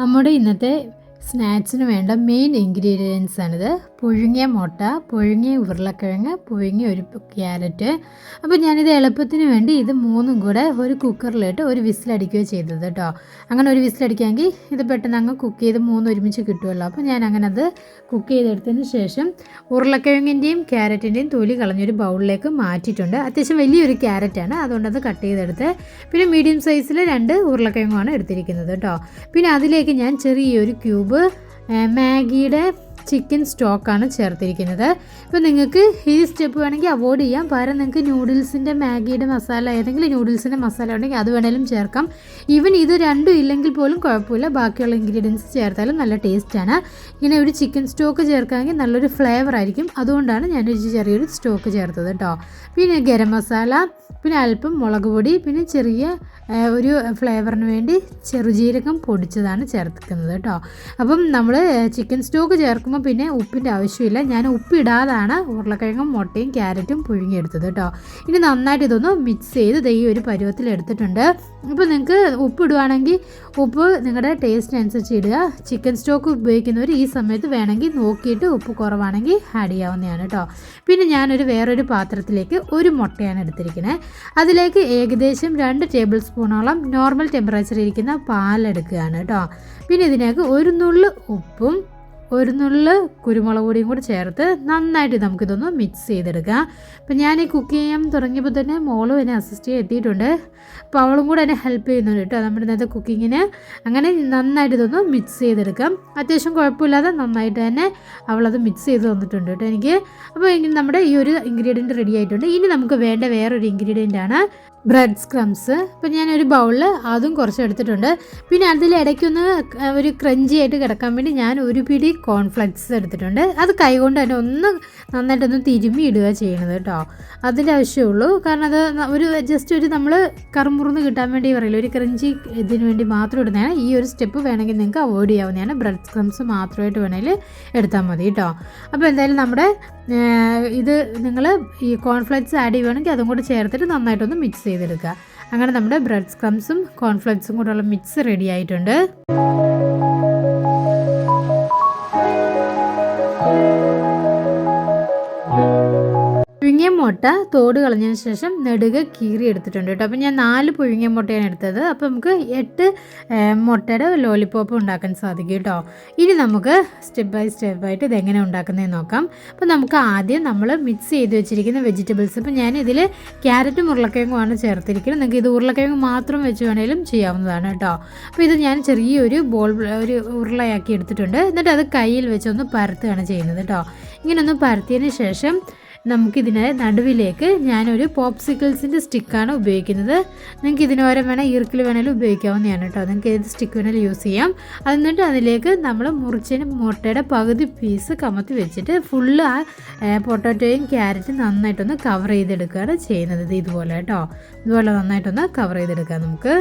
നമ്മുടെ ഇന്നത്തെ സ്നാക്സിന് വേണ്ട മെയിൻ ഇൻഗ്രീഡിയൻസ് ആണിത്. പുഴുങ്ങിയ മുട്ട പുഴുങ്ങിയ ഉരുളക്കിഴങ്ങ് പുഴുങ്ങിയ ഒരു ക്യാരറ്റ്. അപ്പോൾ ഞാനിത് എളുപ്പത്തിന് വേണ്ടി ഇത് മൂന്നും കൂടെ ഒരു കുക്കറിലിട്ട് ഒരു വിസിലടിക്കുകയോ ചെയ്തത് കേട്ടോ. അങ്ങനെ ഒരു വിസിലടിക്കാമെങ്കിൽ ഇത് പെട്ടെന്ന് അങ്ങ് കുക്ക് ചെയ്ത് മൂന്ന് ഒരുമിച്ച് കിട്ടുമല്ലോ അപ്പോൾ ഞാൻ അങ്ങനെ അത് കുക്ക് ചെയ്തെടുത്തതിന് ശേഷം ഉരുളക്കിഴങ്ങിന്റെയും ക്യാരറ്റിന്റെയും തൊലി കളഞ്ഞൊരു ബൗളിലേക്ക് മാറ്റിയിട്ടുണ്ട്. അത്യാവശ്യം വലിയൊരു ക്യാരറ്റാണ്. അതുകൊണ്ട് അത് കട്ട് ചെയ്തെടുത്ത് പിന്നെ മീഡിയം സൈസിൽ രണ്ട് ഉരുളക്കിഴങ്ങുമാണ് എടുത്തിരിക്കുന്നത് കേട്ടോ. പിന്നെ അതിലേക്ക് ഞാൻ ചെറിയൊരു ക്യൂബ് മാഗിയുടെ ചിക്കൻ സ്റ്റോക്കാണ് ചേർത്തിരിക്കുന്നത്. ഇപ്പോൾ നിങ്ങൾക്ക് ഈ സ്റ്റെപ്പ് വേണമെങ്കിൽ അവോയ്ഡ് ചെയ്യാം. പകരം നിങ്ങൾക്ക് നൂഡിൽസിന്റെ മാഗിയുടെ മസാല ഏതെങ്കിലും നൂഡിൽസിന്റെ മസാല ഉണ്ടെങ്കിൽ അത് വേണേലും ചേർക്കാം. ഈവൻ ഇത് രണ്ടും ഇല്ലെങ്കിൽ പോലും കുഴപ്പമില്ല. ബാക്കിയുള്ള ഇൻഗ്രീഡിയൻസ് ചേർത്താലും നല്ല ടേസ്റ്റാണ് ഇങ്ങനെ ഒരു ചിക്കൻ സ്റ്റോക്ക് ചേർക്കാമെങ്കിൽ നല്ലൊരു ഫ്ലേവർ ആയിരിക്കും. അതുകൊണ്ടാണ് ഞാനൊരു ചെറിയൊരു സ്റ്റോക്ക് ചേർത്തത് കേട്ടോ. പിന്നെ ഗരം മസാല പിന്നെ അല്പം മുളക് പൊടി പിന്നെ ചെറിയ ഒരു ഫ്ലേവറിന് വേണ്ടി ചെറുജീരകം പൊടിച്ചതാണ് ചേർക്കുന്നത് കേട്ടോ. അപ്പം നമ്മൾ ചിക്കൻ സ്റ്റോക്ക് ചേർക്കുമ്പോൾ പിന്നെ ഉപ്പിന്റെ ആവശ്യമില്ല. ഞാൻ ഉപ്പിടാതാണ് ഉരുളക്കിഴങ്ങും മുട്ടയും ക്യാരറ്റും പുഴുങ്ങിയെടുത്തത് കേട്ടോ ഇനി നന്നായിട്ട് ഇതൊന്ന് മിക്സ് ചെയ്ത് ദൈ ഒരു പരുവത്തിൽ എടുത്തിട്ടുണ്ട്. ഇപ്പോൾ നിങ്ങൾക്ക് ഉപ്പ് ഇടുവാണെങ്കിൽ ഉപ്പ് നിങ്ങളുടെ ടേസ്റ്റിനനുസരിച്ച് ഇടുക. ചിക്കൻ സ്റ്റോക്ക് ഉപയോഗിക്കുന്നവർ ഈ സമയത്ത് വേണമെങ്കിൽ നോക്കിയിട്ട് ഉപ്പ് കുറവാണെങ്കിൽ ആഡ് ചെയ്യാവുന്നതാണ് കേട്ടോ പിന്നെ ഞാനൊരു വേറൊരു പാത്രത്തിലേക്ക് ഒരു മുട്ടയാണ് എടുത്തിരിക്കുന്നത് അതിലേക്ക് ഏകദേശം രണ്ട് ടേബിൾ സ്പൂണോളം നോർമൽ ടെമ്പറേച്ചർ ഇരിക്കുന്ന പാലെടുക്കുകയാണ് കേട്ടോ പിന്നെ ഇതിനകത്ത് ഒരു നുള്ള് ഉപ്പും ഒരു നുള്ള് കുരുമുളക് പൊടിയും കൂടി ചേർത്ത് നന്നായിട്ട് നമുക്കിതൊന്ന് മിക്സ് ചെയ്തെടുക്കാം. അപ്പം ഞാൻ ഈ കുക്ക് ചെയ്യാൻ തുടങ്ങിയപ്പോൾ തന്നെ മോളും എന്നെ അസിസ്റ്റ് ചെയ്യാൻ എത്തിയിട്ടുണ്ട്. അപ്പോൾ അവളും കൂടെ എന്നെ ഹെൽപ്പ് ചെയ്യുന്നുണ്ട് കേട്ടോ നമ്മുടെ ഇന്നത്തെ കുക്കിങ്ങിന് അങ്ങനെ നന്നായിട്ട് ഇതൊന്ന് മിക്സ് ചെയ്തെടുക്കാം. അത്യാവശ്യം കുഴപ്പമില്ലാതെ നന്നായിട്ട് തന്നെ അവളത് മിക്സ് ചെയ്ത് തന്നിട്ടുണ്ട് കേട്ടോ എനിക്ക്. അപ്പോൾ നമ്മുടെ ഈ ഒരു ഇൻഗ്രീഡിയന്റ് റെഡി ആയിട്ടുണ്ട്. ഇനി നമുക്ക് വേണ്ട വേറൊരു ഇൻഗ്രീഡിയന്റ് ആണ് ബ്രെഡ് സ്ക്രംസ് അപ്പോൾ ഞാനൊരു ബൗളിൽ അതും കുറച്ച് എടുത്തിട്ടുണ്ട്. പിന്നെ അതിൽ ഇടയ്ക്കൊന്ന് ഒരു ക്രഞ്ചി ആയിട്ട് കിടക്കാൻ വേണ്ടി ഞാൻ ഒരു പിടി കോൺഫ്ലെക്സ് എടുത്തിട്ടുണ്ട്. അത് കൈകൊണ്ട് തന്നെ ഒന്ന് നന്നായിട്ടൊന്ന് തിരുമ്മി ഇടുക ചെയ്യണത് കേട്ടോ അതിന്റെ ആവശ്യമുള്ളൂ. കാരണം അത് ഒരു ജസ്റ്റ് ഒരു നമ്മൾ കറുമുറുന്ന് കിട്ടാൻ വേണ്ടി പറയില്ല ഒരു ക്രഞ്ചി ഇതിന് വേണ്ടി മാത്രം ഇടുന്നതാണ്. ഈ ഒരു സ്റ്റെപ്പ് വേണമെങ്കിൽ നിങ്ങൾക്ക് അവോയ്ഡ് ചെയ്യാവുന്നതാണ്. ബ്രെഡ് ക്രംസ് മാത്രമായിട്ട് വേണമെങ്കിൽ എടുത്താൽ മതി കേട്ടോ അപ്പോൾ എന്തായാലും നമ്മുടെ ഇത് നിങ്ങൾ ഈ കോൺഫ്ലെക്സ് ആഡ് ചെയ്യുകയാണെങ്കിൽ അതും കൂടെ ചേർത്തിട്ട് നന്നായിട്ടൊന്ന് മിക്സ് ചെയ്തെടുക്കുക. അങ്ങനെ നമ്മുടെ ബ്രെഡ് സ്ക്രംസും കോൺഫ്ലെക്സും കൂടെയുള്ള മിക്സ് റെഡി ആയിട്ടുണ്ട്. മുട്ട തോട് കളഞ്ഞതിന് ശേഷം നെടുക കീറി എടുത്തിട്ടുണ്ട് കേട്ടോ. അപ്പോൾ ഞാൻ നാല് പുഴുങ്ങിയ മുട്ടയാണ് എടുത്തത്. അപ്പോൾ നമുക്ക് എട്ട് മുട്ടയുടെ ലോലിപ്പോപ്പ് ഉണ്ടാക്കാൻ സാധിക്കും കേട്ടോ. ഇനി നമുക്ക് സ്റ്റെപ്പ് ബൈ സ്റ്റെപ്പായിട്ട് ഇതെങ്ങനെ ഉണ്ടാക്കുന്നതെന്ന് നോക്കാം. അപ്പോൾ നമുക്ക് ആദ്യം നമ്മൾ മിക്സ് ചെയ്ത് വെച്ചിരിക്കുന്ന വെജിറ്റബിൾസ്. ഇപ്പോൾ ഞാൻ ഇതിൽ ക്യാരറ്റും ഉരുളക്കിഴങ്ങുമാണ് ചേർത്തിരിക്കുന്നത്. നിങ്ങൾക്ക് ഇത് ഉരുളക്കിഴങ്ങ് മാത്രം വെച്ച് വേണേലും ചെയ്യാവുന്നതാണ് കേട്ടോ. അപ്പോൾ ഇത് ഞാൻ ചെറിയൊരു ബോൾ ഒരു ഉരുളയാക്കി എടുത്തിട്ടുണ്ട്. എന്നിട്ട് അത് കയ്യിൽ വെച്ചൊന്ന് പരത്തുകയാണ് ചെയ്യുന്നത് കേട്ടോ. ഇങ്ങനെ ഒന്ന് പരത്തിയതിന് ശേഷം നമുക്കിതിനെ നടുവിലേക്ക് ഞാനൊരു പോപ്സിക്കിൾസിന്റെ സ്റ്റിക്കാണ് ഉപയോഗിക്കുന്നത്. നിങ്ങൾക്ക് ഇതിന് പകരം വേണേൽ ഈർക്കിൽ വേണേലും ഉപയോഗിക്കാവുന്നതാണ് കേട്ടോ. നിങ്ങൾക്ക് ഏത് സ്റ്റിക്ക് വേണേലും യൂസ് ചെയ്യാം. എന്നിട്ട് അതിലേക്ക് നമ്മൾ മുറിച്ചതിന് മുട്ടയുടെ പകുതി പീസ് കമത്തി വെച്ചിട്ട് ഫുള്ള് ആ പൊട്ടാറ്റോയും ക്യാരറ്റും നന്നായിട്ടൊന്ന് കവർ ചെയ്തെടുക്കുകയാണ് ചെയ്യുന്നത്. ഇത് ഇതുപോലെ കേട്ടോ. ഇതുപോലെ നന്നായിട്ടൊന്ന് കവർ ചെയ്തെടുക്കാം നമുക്ക്.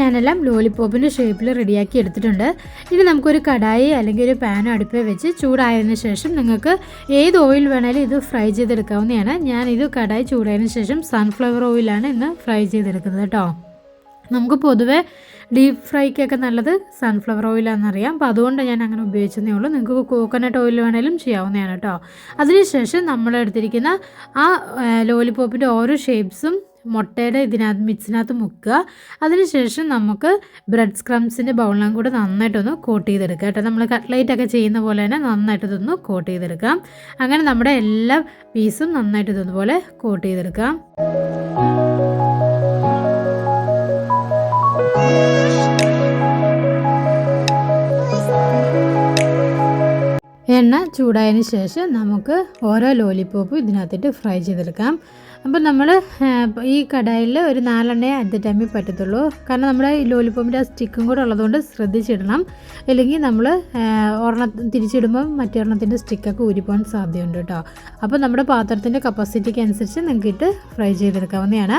ഞാനെല്ലാം ലോലിപ്പോപ്പിന്റെ ഷേപ്പിൽ റെഡിയാക്കി എടുത്തിട്ടുണ്ട്. ഇനി നമുക്കൊരു കടായി അല്ലെങ്കിൽ ഒരു പാനോ അടുപ്പിൽ വെച്ച് ചൂടായതിനു ശേഷം നിങ്ങൾക്ക് ഏത് ഓയിൽ വേണേലും ഇത് ഫ്രൈ ചെയ്തെടുക്കാവുന്നതാണ്. ഞാൻ ഇത് കടായി ചൂടായതിനു ശേഷം സൺഫ്ലവർ ഓയിലാണ് ഇന്ന് ഫ്രൈ ചെയ്തെടുക്കുന്നത് കേട്ടോ. നമുക്ക് പൊതുവെ ഡീപ്പ് ഫ്രൈക്കൊക്കെ നല്ലത് സൺഫ്ലവർ ഓയിലാണെന്നറിയാം അപ്പോൾ അതുകൊണ്ട് ഞാൻ അങ്ങനെ ഉപയോഗിച്ചതേ ഉള്ളൂ. നിങ്ങൾക്ക് കോക്കനട്ട് ഓയിൽ വേണേലും ചെയ്യാവുന്നതാണ് കേട്ടോ. അതിനുശേഷം നമ്മൾ എടുത്തിരിക്കുന്ന ആ ലോലിപ്പോപ്പിന്റെ ഓരോ ഷേപ്സും മുട്ടയുടെ ഇതിനകത്ത് മിക്സിനകത്ത് മുക്കുക. അതിനുശേഷം നമുക്ക് ബ്രെഡ് സ്ക്രംസിന്റെ ബൗളിലും കൂടെ നന്നായിട്ടൊന്ന് കോട്ട് ചെയ്തെടുക്കുക കേട്ടോ. നമ്മൾ കട്ട്ലൈറ്റ് ഒക്കെ ചെയ്യുന്ന പോലെ തന്നെ നന്നായിട്ട് ഇതൊന്ന് കോട്ട് ചെയ്തെടുക്കാം. അങ്ങനെ നമ്മുടെ എല്ലാ പീസും നന്നായിട്ട് ഇതുപോലെ കോട്ട് ചെയ്തെടുക്കാം. എണ്ണ ചൂടായതിന് ശേഷം നമുക്ക് ഓരോ ലോലിപ്പോപ്പും ഇതിനകത്തിട്ട് ഫ്രൈ ചെയ്തെടുക്കാം. അപ്പോൾ നമ്മൾ ഈ കടായിൽ ഒരു നാലെണ്ണേ അറ്റ് ടൈമിൽ പറ്റത്തുള്ളൂ. കാരണം നമ്മുടെ ഈ ലോലിപ്പോമിന്റെ ആ സ്റ്റിക്കും കൂടെ ഉള്ളതുകൊണ്ട് ശ്രദ്ധിച്ചിടണം. അല്ലെങ്കിൽ നമ്മൾ ഒരെണ്ണ തിരിച്ചിടുമ്പോൾ മറ്റൊരെണ്ണത്തിന്റെ സ്റ്റിക്കൊക്കെ ഊരിപ്പോകാൻ സാധ്യതയുണ്ട് കേട്ടോ. അപ്പോൾ നമ്മുടെ പാത്രത്തിന്റെ കപ്പാസിറ്റിക്ക് അനുസരിച്ച് നിങ്ങൾക്ക് ഇട്ട് ഫ്രൈ ചെയ്തെടുക്കാവുന്നതാണ്.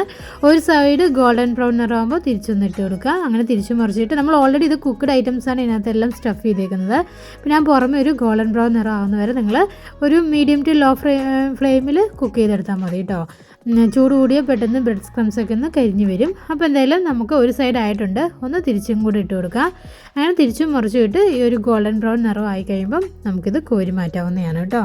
ഒരു സൈഡ് ഗോൾഡൻ ബ്രൗൺ നിറമാകുമ്പോൾ തിരിച്ചൊന്ന് ഇട്ട് കൊടുക്കുക. അങ്ങനെ തിരിച്ചു മറിച്ചിട്ട് നമ്മൾ ഓൾറെഡി ഇത് കുക്ക്ഡ് ഐറ്റംസാണ് ഇതിനകത്തെല്ലാം സ്റ്റഫ് ചെയ്തേക്കുന്നത്. പിന്നെ ഞാൻ പുറമെ ഒരു ഗോൾഡൻ ബ്രൗൺ നിറം ആവുന്നവരെ നിങ്ങൾ ഒരു മീഡിയം ടു ലോ ഫ്ലെയിമിൽ കുക്ക് ചെയ്തെടുത്താൽ മതി കേട്ടോ. ചൂട് കൂടിയ പെട്ടെന്ന് ബ്രെഡ് സ്ക്രംസ് ഒക്കെ ഒന്ന് കരിഞ്ഞ് വരും. അപ്പോൾ എന്തായാലും നമുക്ക് ഒരു സൈഡ് ആയിട്ടുണ്ട്. ഒന്ന് തിരിച്ചും കൂടി ഇട്ട് കൊടുക്കാം. അങ്ങനെ തിരിച്ചും മറിച്ചും ഇട്ട് ഈ ഒരു ഗോൾഡൻ ബ്രൗൺ നിറം ആയി കഴിയുമ്പം നമുക്കിത് കോരി മാറ്റാവുന്നതാണ് കേട്ടോ.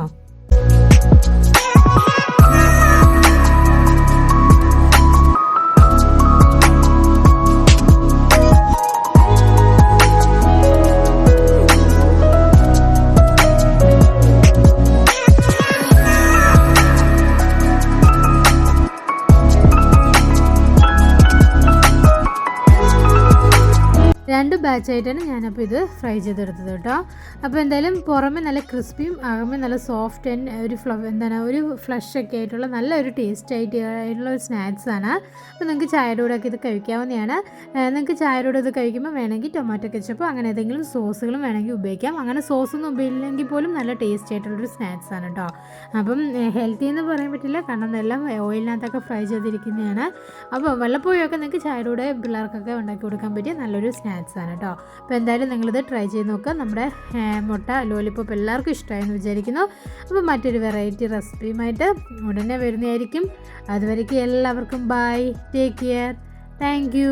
രണ്ട് ബാച്ചായിട്ടാണ് ഞാനപ്പോൾ ഇത് ഫ്രൈ ചെയ്തെടുത്തത് കേട്ടോ. അപ്പോൾ എന്തായാലും പുറമെ നല്ല ക്രിസ്പിയും അകമേ നല്ല സോഫ്റ്റ് ആൻഡ് ഒരു ഫ്ല എന്താണ് ഒരു ഫ്ലഷ് ഒക്കെ ആയിട്ടുള്ള നല്ല ഒരു ടേസ്റ്റ് ആയിട്ട് ആയിട്ടുള്ള ഒരു സ്നാക്സ് ആണ്. അപ്പോൾ നിങ്ങൾക്ക് ചായയുടെ കൂടെ ഒക്കെ ഇത് കഴിക്കാവുന്നതാണ്. നിങ്ങൾക്ക് ചായയുടെ കൂടെ ഇത് കഴിക്കുമ്പോൾ വേണമെങ്കിൽ ടൊമാറ്റോ കെച്ചപ്പ് അങ്ങനെ ഏതെങ്കിലും സോസുകളും വേണമെങ്കിൽ ഉപയോഗിക്കാം. അങ്ങനെ സോസൊന്നും ഉപയോഗിക്കില്ലെങ്കിൽ പോലും നല്ല ടേസ്റ്റ് ആയിട്ടുള്ളൊരു സ്നാക്സ് ആണ് കേട്ടോ. അപ്പം ഹെൽത്തി എന്ന് പറയാൻ പറ്റില്ല കാരണം എല്ലാം ഓയിലിനകത്തൊക്കെ ഫ്രൈ ചെയ്തിരിക്കുന്നതാണ്. അപ്പോൾ വല്ലപ്പോഴൊക്കെ നിങ്ങൾക്ക് ചായയുടെ കൂടെ പിള്ളേർക്കൊക്കെ ഉണ്ടാക്കി കൊടുക്കാൻ പറ്റിയ നല്ലൊരു സ്നാക്സ് ആണ് കേട്ടോ അപ്പോൾ എന്തായാലും നിങ്ങളിത് ട്രൈ ചെയ്ത് നോക്കുക നമ്മുടെ മുട്ട ലോലിപ്പോപ്പ് എല്ലാവർക്കും ഇഷ്ടമായെന്ന് വിചാരിക്കുന്നു. അപ്പോൾ മറ്റൊരു വെറൈറ്റി റെസിപ്പിയുമായിട്ട് ഉടനെ വരുന്നതായിരിക്കും. അതുവരേക്കും എല്ലാവർക്കും ബൈ ടേക്ക് കെയർ താങ്ക്